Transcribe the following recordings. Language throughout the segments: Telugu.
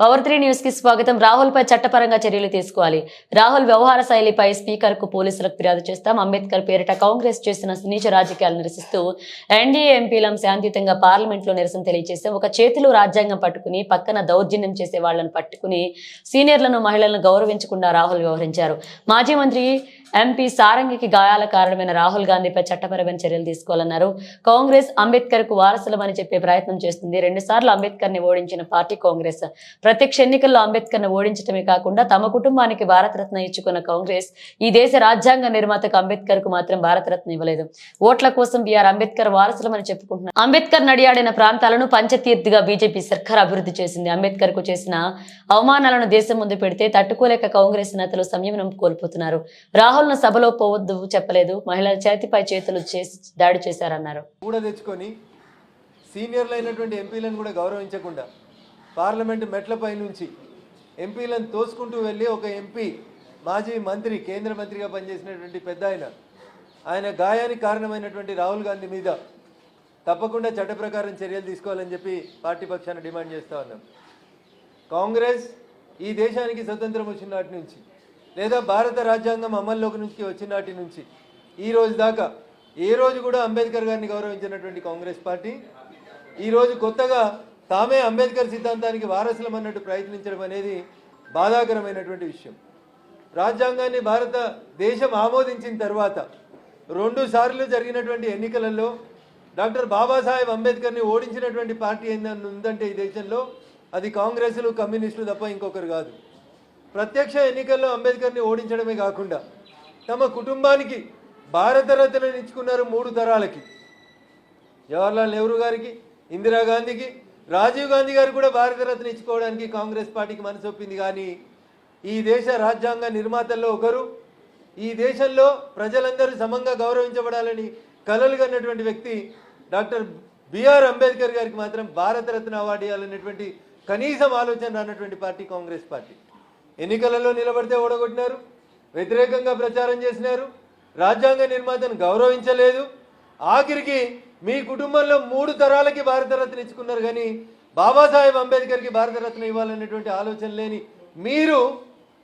పవర్ త్రీ న్యూస్కి స్వాగతం. రాహుల్ పై చట్టపరంగా చర్యలు తీసుకోవాలి. రాహుల్ వ్యవహార శైలిపై స్పీకర్కు పోలీసులకు ఫిర్యాదు చేస్తాం. అంబేద్కర్ పేరిట కాంగ్రెస్ చేసిన నీచ రాజకీయాలు నిరసిస్తూ ఎన్డీఏ ఎంపీలం శాంతియుతంగా పార్లమెంట్లో నిరసన తెలియజేస్తే ఒక చేతిలో రాజ్యాంగం పట్టుకుని పక్కన దౌర్జన్యం చేసే వాళ్ళని పట్టుకుని సీనియర్లను మహిళలను గౌరవించకుండా రాహుల్ వ్యవహరించారు. మాజీ మంత్రి ఎంపీ సారంగికి గాయాల కారణమైన రాహుల్ గాంధీపై చట్టపరమైన చర్యలు తీసుకోవాలన్నారు. కాంగ్రెస్ అంబేద్కర్కు వారసులమని చెప్పే ప్రయత్నం చేస్తుంది. రెండుసార్లు అంబేద్కర్ని ఓడించిన పార్టీ కాంగ్రెస్. ప్రత్యక్ష ఎన్నికల్లో అంబేద్కర్ను ఓడించడమే కాకుండా తమ కుటుంబానికి భారతరత్న ఇచ్చుకున్న కాంగ్రెస్ ఈ దేశ రాజ్యాంగ నిర్మాతకు అంబేద్కర్కు మాత్రం భారతరత్న ఇవ్వలేదు. ఓట్ల కోసం బీఆర్ అంబేద్కర్ వారసులమని చెప్పుకుంటున్నారు అంబేద్కర్ నడియాడిన ప్రాంతాలను పంచతీర్థిగా బీజేపీ సర్కార్ అభివృద్ధి చేసింది. అంబేద్కర్కు చేసిన అవమానాలను దేశం ముందు పెడితే తట్టుకోలేక కాంగ్రెస్ నేతలు సంయమనం కోల్పోతున్నారు. రాహుల్ రాహుల్ను సభలో పోవద్దు చెప్పలేదు. మహిళల చేతిపై చేతులు చేసి దాడి చేశారన్నారు. కూడా తెచ్చుకొని సీనియర్లు అయినటువంటి ఎంపీలను కూడా గౌరవించకుండా పార్లమెంటు మెట్లపై నుంచి ఎంపీలను తోసుకుంటూ వెళ్ళి ఒక ఎంపీ మాజీ మంత్రి కేంద్ర మంత్రిగా పనిచేసినటువంటి పెద్ద ఆయన ఆయన గాయానికి కారణమైనటువంటి రాహుల్ గాంధీ మీద తప్పకుండా చట్ట ప్రకారం చర్యలు తీసుకోవాలని చెప్పి పార్టీ పక్షాన డిమాండ్ చేస్తూ ఉన్నాం. కాంగ్రెస్ ఈ దేశానికి స్వతంత్రం వచ్చిన నాటి నుంచి లేదా భారత రాజ్యాంగం అమల్లోకి నుంచి వచ్చిన నాటి నుంచి. ఈ రోజు దాకా ఏ రోజు కూడా అంబేద్కర్ గారిని గౌరవించినటువంటి కాంగ్రెస్ పార్టీ ఈరోజు కొత్తగా తామే అంబేద్కర్ సిద్ధాంతానికి వారసులం అన్నట్టు ప్రయత్నించడం అనేది బాధాకరమైనటువంటి విషయం. రాజ్యాంగాన్ని భారత దేశం ఆమోదించిన తర్వాత రెండు సార్లు జరిగినటువంటి ఎన్నికలలో డాక్టర్ బాబాసాహెబ్ అంబేద్కర్ని ఓడించినటువంటి పార్టీ ఏందని ఉందంటే ఈ దేశంలో అది కాంగ్రెస్లు కమ్యూనిస్టులు తప్ప ఇంకొకరు కాదు. ప్రత్యక్ష ఎన్నికల్లో అంబేద్కర్ని ఓడించడమే కాకుండా తమ కుటుంబానికి భారతరత్నని ఇచ్చుకున్నారు మూడు తరాలకి. జవహర్లాల్ నెహ్రూ గారికి ఇందిరాగాంధీకి రాజీవ్ గాంధీ గారు కూడా భారతరత్న ఇచ్చుకోవడానికి కాంగ్రెస్ పార్టీకి మనసొప్పింది. కానీ ఈ దేశ రాజ్యాంగ నిర్మాతల్లో ఒకరు ఈ దేశంలో ప్రజలందరూ సమంగా గౌరవించబడాలని కలలు కన్నటువంటి వ్యక్తి డాక్టర్ బిఆర్ అంబేద్కర్ గారికి మాత్రం భారతరత్న అవార్డు ఇవ్వాలనేటువంటి కనీసం ఆలోచన రానటువంటి పార్టీ కాంగ్రెస్ పార్టీ. ఎన్నికలలో నిలబడితే ఓడగొట్టినారు వ్యతిరేకంగా ప్రచారం చేసినారు రాజ్యాంగ నిర్మాతను గౌరవించలేదు. ఆఖరికి మీ కుటుంబంలో మూడు తరాలకి భారతరత్న ఇచ్చుకున్నారు కానీ బాబాసాహెబ్ అంబేద్కర్కి భారతరత్న ఇవ్వాలనేటువంటి ఆలోచన లేని మీరు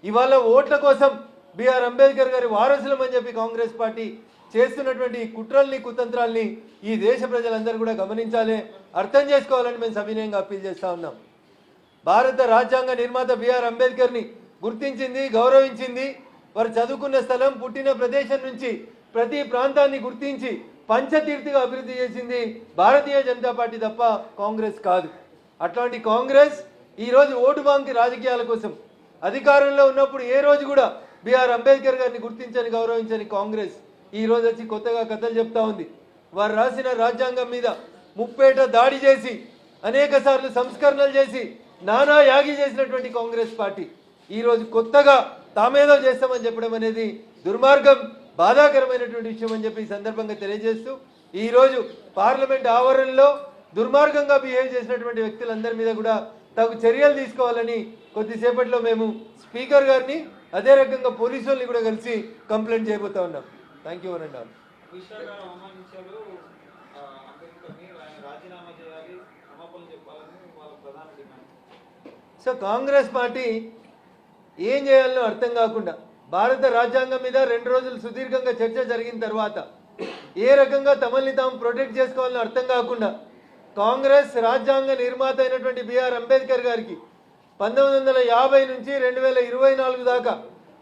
ఇవాళ ఓట్ల కోసం బిఆర్ అంబేద్కర్ గారి వారసులం అని చెప్పి కాంగ్రెస్ పార్టీ చేస్తున్నటువంటి ఈ కుట్రల్ని కుతంత్రాల్ని ఈ దేశ ప్రజలందరూ కూడా గమనించాలి. అర్థం చేసుకోవాలని మేము సవినయంగా అప్పీల్ చేస్తూ ఉన్నాం. భారత రాజ్యాంగ నిర్మాత బిఆర్ అంబేద్కర్ని గుర్తించింది గౌరవించింది. వారు చదువుకున్న స్థలం పుట్టిన ప్రదేశం నుంచి ప్రతి ప్రాంతాన్ని గుర్తించి పంచతీర్థిగా అభివృద్ధి చేసింది భారతీయ జనతా పార్టీ తప్ప కాంగ్రెస్ కాదు. అట్లాంటి కాంగ్రెస్ ఈరోజు ఓటు బ్యాంక్ రాజకీయాల కోసం అధికారంలో ఉన్నప్పుడు ఏ రోజు కూడా బిఆర్ అంబేద్కర్ గారిని గుర్తించని గౌరవించని కాంగ్రెస్ ఈ రోజు వచ్చి కొత్తగా కథలు చెప్తా ఉంది. వారు రాసిన రాజ్యాంగం మీద ముప్పేట దాడి చేసి అనేక సంస్కరణలు చేసి నానా యాగి చేసినటువంటి కాంగ్రెస్ పార్టీ. ఈ రోజు కొత్తగా తామేదో చేస్తామని చెప్పడం అనేది దుర్మార్గం బాధాకరమైనటువంటి విషయం అని చెప్పి ఈ సందర్భంగా తెలియజేస్తూ ఈ రోజు పార్లమెంట్ ఆవరణలో దుర్మార్గంగా బిహేవ్ చేసినటువంటి వ్యక్తులందరి మీద కూడా తగు చర్యలు తీసుకోవాలని కొద్దిసేపట్లో మేము స్పీకర్ గారిని అదే రకంగా పోలీసు వాళ్ళని కూడా కలిసి కంప్లైంట్ చేయబోతా ఉన్నాం. థ్యాంక్ యూ అనండి విశాఖ అవమానించారు. ఆ, అంబేద్కర్ని ఆయన రాజీనామా చేయాలి క్షమాపణలు చెప్పాలని వాళ్ళ ప్రధాన డిమాండ్. సో కాంగ్రెస్ పార్టీ ఏం చేయాలో అర్థం కాకుండా భారత రాజ్యాంగం మీద రెండు రోజులు సుదీర్ఘంగా చర్చ జరిగిన తర్వాత ఏ రకంగా తమల్ని తాము ప్రొటెక్ట్ చేసుకోవాలని అర్థం కాకుండా కాంగ్రెస్ రాజ్యాంగ నిర్మాత అయినటువంటి బిఆర్ అంబేద్కర్ గారికి పంతొమ్మిది వందల యాభై నుంచి రెండు వేల ఇరవై నాలుగు దాకా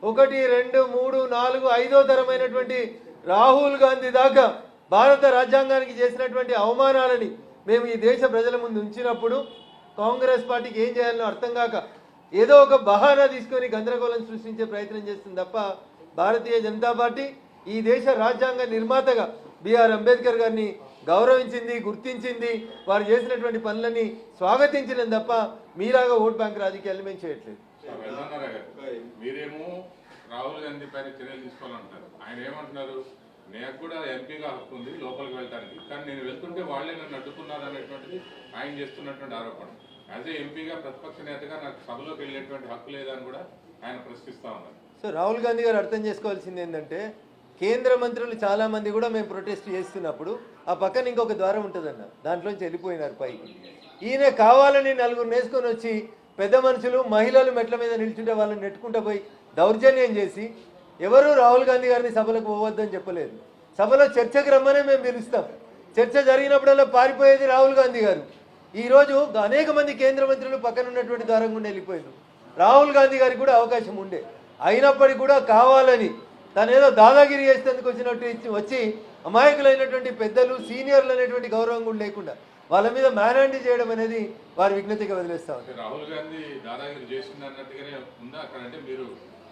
ఒకటి రెండు మూడు నాలుగు ఐదో తరమైనటువంటి రాహుల్ గాంధీ దాకా భారత రాజ్యాంగానికి చేసినటువంటి అవమానాలని మేము ఈ దేశ ప్రజల ముందు ఉంచినప్పుడు కాంగ్రెస్ పార్టీకి ఏం చేయాలో అర్థం కాక ఏదో ఒక బహానా తీసుకొని గందరగోళం సృష్టించే ప్రయత్నం చేస్తుంది తప్ప భారతీయ జనతా పార్టీ ఈ దేశ రాజ్యాంగ నిర్మాతగా బిఆర్ అంబేద్కర్ గారిని గౌరవించింది గుర్తించింది వారు చేసినటువంటి పనులని స్వాగతించడం తప్ప మీలాగా ఓట్ బ్యాంక్ రాజకీయాలు మేము చేయట్లేదు. మీరేమో రాహుల్ గాంధీ పైన చర్యలు తీసుకోవాలంటారు. ఆయన ఏమంటున్నారు? నాకు కూడా ఎంపీగా హక్కు ఉంది లోపలికి వెళ్తానికి. కానీ నేను వెళ్తుంటే వాళ్ళే నన్ను అడ్డుకున్నారు అనేటువంటిది ఆయన చేస్తున్నటువంటి ఆరోపణ. యాజ్ ఏ ఎంపీగా ప్రతిపక్ష నేతగా నాకు సభలోకి వెళ్ళేటువంటి హక్కు లేదని కూడా ఆయన ప్రశ్నిస్తా ఉన్నారు. సో రాహుల్ గాంధీ గారు అర్థం చేసుకోవాల్సింది ఏంటంటే కేంద్ర మంత్రులు చాలా మంది కూడా మేము ప్రొటెస్ట్ చేస్తున్నప్పుడు ఆ పక్కన ఇంకొక ద్వారం ఉంటుందన్న దాంట్లోంచి వెళ్ళిపోయినారు పైకి. ఈయన కావాలని నలుగురు నేసుకొని వచ్చి పెద్ద మనుషులు మహిళలు మెట్ల మీద నిల్చుంటే వాళ్ళని నెట్టుకుంటూ పోయి దౌర్జన్యం చేసి ఎవరు రాహుల్ గాంధీ గారిని సభలకు పోవద్దని చెప్పలేదు. సభలో చర్చకు రమ్మనే మేము పిలుస్తాం. చర్చ జరిగినప్పుడల్లా పారిపోయేది రాహుల్ గాంధీ గారు. ఈరోజు అనేక మంది కేంద్ర మంత్రులు పక్కన ఉన్నటువంటి ద్వారం గుండా వెళ్ళిపోయారు రాహుల్ గాంధీ గారికి కూడా అవకాశం ఉండే. అయినప్పటికీ కూడా కావాలని తనేదో దాదాగిరి చేసేందుకు వచ్చినట్టు వచ్చి అమాయకులైనటువంటి పెద్దలు సీనియర్లు అనేటువంటి గౌరవం కూడా లేకుండా వాళ్ళ మీద మ్యానాండి చేయడం అనేది వారి విజ్ఞతగా వదిలేస్తా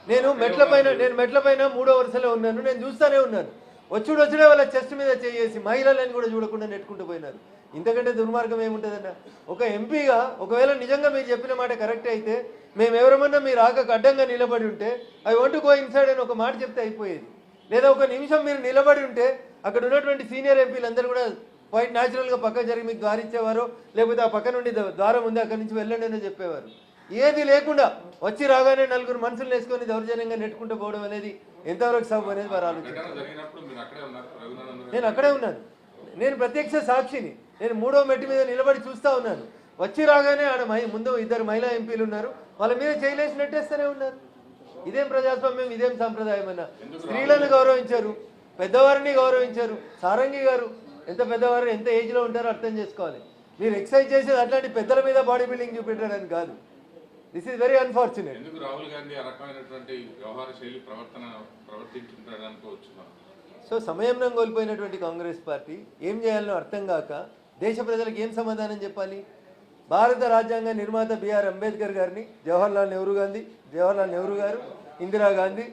నేను మెట్ల పైన నేను మెట్ల పైన మూడో వరుసలో ఉన్నాను. నేను చూస్తానే ఉన్నాను. వచ్చుడు వచ్చుడే వాళ్ళ చెస్ట్ మీద చేసి మహిళలను కూడా చూడకుండా నెట్టుకుంటూ పోయినారు. ఇంతకంటే దుర్మార్గం ఏముంటుందన్న? ఒక ఎంపీగా ఒకవేళ నిజంగా మీరు చెప్పిన మాట కరెక్ట్ అయితే మేము ఎవరమన్నా మీరు ఆకకు అడ్డంగా నిలబడి ఉంటే ఐ వాంట్ గో ఇన్సైడ్ అని ఒక మాట చెప్తే అయిపోయేది. లేదా ఒక నిమిషం మీరు నిలబడి ఉంటే అక్కడ ఉన్నటువంటి సీనియర్ ఎంపీలందరూ కూడా క్వైట్ న్యాచురల్గా పక్క జరిగి మీకు దారిచ్చేవారు లేకపోతే ఆ పక్క నుండి ద్వారం ఉంది అక్కడి నుంచి వెళ్ళండి అని చెప్పేవారు. ఏది లేకుండా వచ్చి రాగానే నలుగురు మనుషులు వేసుకొని దౌర్జన్యంగా నెట్టుకుంటూ పోవడం అనేది ఎంతవరకు సబ్ అనేది వారు ఆలోచించారు. నేను అక్కడే ఉన్నాను. నేను ప్రత్యక్ష సాక్షిని. నేను మూడో మెట్టు మీద నిలబడి చూస్తా ఉన్నాను. వచ్చి రాగానే ఆడ ముందు ఇద్దరు మహిళా ఎంపీలు ఉన్నారు. వాళ్ళ మీద చేయలేసి నెట్టేస్తూనే ఉన్నారు. ఇదేం ప్రజాస్వామ్యం ఇదేం సంప్రదాయం అన్న. స్త్రీలను గౌరవించారు. పెద్దవారిని గౌరవించారు. సారంగి గారు ఎంత పెద్దవారు ఎంత ఏజ్లో ఉంటారో అర్థం చేసుకోవాలి. మీరు ఎక్సైజ్ చేసేది అట్లాంటి పెద్దల మీద బాడీ బిల్డింగ్ చూపెట్టడానికి కాదు. దిస్ ఇస్ వెరీ అన్ఫార్చునేట్ ఎందుకు రాహుల్ గాంధీ ఆ రకమైనటువంటి వ్యవహార శైలి ప్రవర్తన ప్రవర్తించుంటాడు అనుకోవచ్చు మనం. సో సమయంలో కోల్పోయినటువంటి కాంగ్రెస్ పార్టీ ఏం చేయాలనో అర్థం కాక దేశ ప్రజలకు ఏం సమాధానం చెప్పాలి? భారత రాజ్యాంగ నిర్మాత బిఆర్ అంబేద్కర్ గారిని జవహర్లాల్ నెహ్రూ గాంధీ జవహర్లాల్ నెహ్రూ గారు ఇందిరా గాంధీ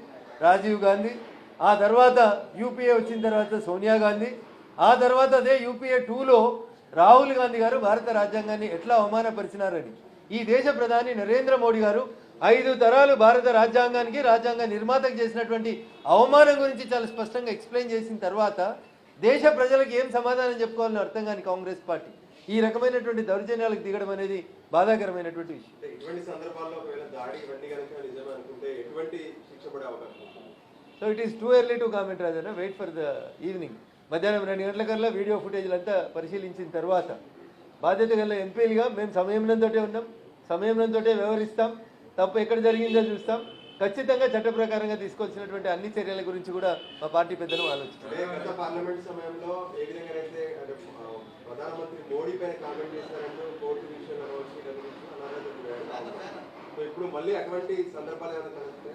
రాజీవ్ గాంధీ ఆ తర్వాత యూపీఏ వచ్చిన తర్వాత సోనియా గాంధీ ఆ తర్వాత అదే యూపీఏ టూలో రాహుల్ గాంధీ గారు భారత రాజ్యాంగాన్ని ఎట్లా అవమానపరిచినారని. ఈ దేశ ప్రధాని నరేంద్ర మోడీ గారు ఐదు తరాలు భారత రాజ్యాంగానికి రాజ్యాంగ నిర్మాతకు చేసినటువంటి అవమానం గురించి చాలా స్పష్టంగా ఎక్స్ప్లెయిన్ చేసిన తర్వాత దేశ ప్రజలకు ఏం సమాధానం చెప్పుకోవాలని అర్థం కాని కాంగ్రెస్ పార్టీ. ఈ రకమైనటువంటి దౌర్జన్యాలకు దిగడం అనేది బాధాకరమైనటువంటి విషయం? So it is too early to comment Rajanna wait for the evening మధ్యాహ్నం రెండు గంటలకల్లా వీడియో ఫుటేజ్లంతా పరిశీలించిన తర్వాత బాధ్యత గల ఎంపీలుగా మేము సమయంతోటే ఉన్నాం సమయంతోటే వ్యవహరిస్తాం తప్పు ఎక్కడ జరిగిందో చూస్తాం. ఖచ్చితంగా చట్ట ప్రకారంగా తీసుకొచ్చినటువంటి అన్ని చర్యల గురించి కూడా మా పార్టీ పెద్దలు ఆలోచిస్తారు. అంటే గత పార్లమెంట్ సమయంలో ఏ విధంగా అయితే అంటే ఆ, ప్రధానమంత్రి మోడీ పైన కామెంట్ చేశారంటూ కోర్టు విషయం అనవచ్చు దాని గురించి అనారోగ్యం సో ఇప్పుడు మళ్ళీ అటువంటి సందర్భాలు ఏమైనా కలిగితే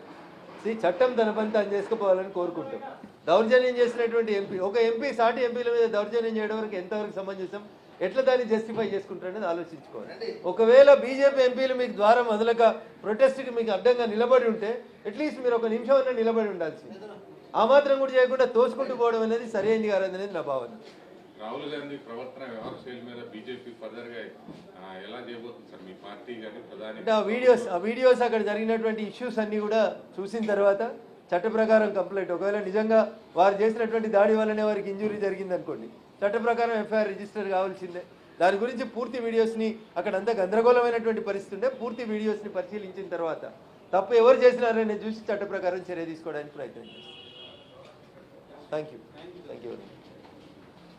ఈ చట్టం తన పని తాను చేసుకుపోవాలని కోరుకుంటాం. దౌర్జన్యం చేసినటువంటి ఎంపీ ఒక ఎంపీ సాటి ఎంపీల మీద దౌర్జన్యం చేయడం వరకు ఎంతవరకు సమంజసం ఎట్లా దాన్ని జస్టిఫై చేసుకుంటారనేది ఆలోచించుకోవాలి. ఒకవేళ బీజేపీ ఎంపీలు మీకు ద్వారం వదలక ప్రొటెస్ట్కి మీకు అడ్డంగా నిలబడి ఉంటే అట్లీస్ట్ మీరు ఒక నిమిషం అన్న నిలబడి ఉండాల్సింది ఆ మాత్రం కూడా చేయకుండా తోసుకుంటూ పోవడం అనేది సరైనది కాదు అనేది నా భావన. రాహుల్ గాంధీ ప్రవర్తన వ్యవహార శైలి మీద బీజేపీ ఫర్దర్గా ఆ, ఎలా చేయబోతుంది సార్? మీ పార్టీ కానీ ప్రధాని అంటే ఆ వీడియోస్ ఆ వీడియోస్ అక్కడ జరిగినటువంటి ఇష్యూస్ అన్ని కూడా చూసిన తర్వాత చట్ట ప్రకారం కంప్లైంట్. ఒకవేళ నిజంగా వారు చేసినటువంటి దాడి వల్లనే వారికి ఇంజురీ జరిగింది అనుకోండి. చట్ట ప్రకారం ఎఫ్ఐఆర్ రిజిస్టర్ కావాల్సిందే. దాని గురించి పూర్తి వీడియోస్ని అక్కడ అంతా గందరగోళమైనటువంటి పరిస్థితి ఉండే పూర్తి వీడియోస్ని పరిశీలించిన తర్వాత తప్పు ఎవరు చేసినారని చూసి చట్ట ప్రకారం చర్య తీసుకోవడానికి ప్రయత్నం చేస్తాం థ్యాంక్ యూ థ్యాంక్ యూ